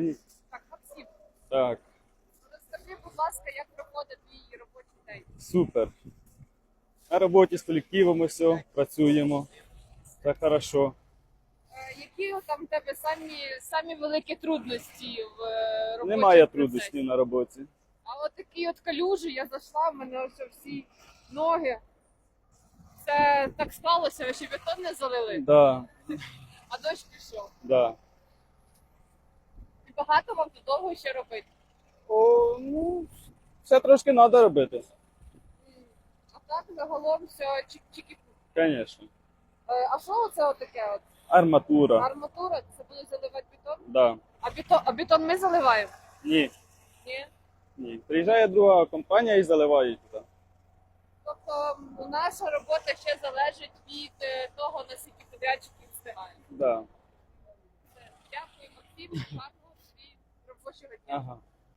Та. Так, Максим, Так, розкажи, будь ласка, як проходить твій робочий день? супер. На роботі з колективом все, працюємо. Це хорошо. Е, Які там в тебе самі, самі великі трудності в е, робочому Немає процесі? трудностей на роботі. А от такі от калюжі, я зайшла, в мене ось всі ноги. Це так сталося, ви ще бетон не залили, Да, а дощ пішов. да. Багато вам тут довго ще робити. О, ну, все трошки треба робити. А так загалом все чик-чики. Звісно. Е, А що це отаке? От? Арматура. Арматура, це буде заливати бетон? Да. А бетон, а бетон ми заливаємо? Ні, Ні. ні. Приїжджає друга компанія і заливає туди. Тобто наша робота ще залежить від е, того, наскільки подрядчики встигають. Да. Дякую, Максим. Uh-huh.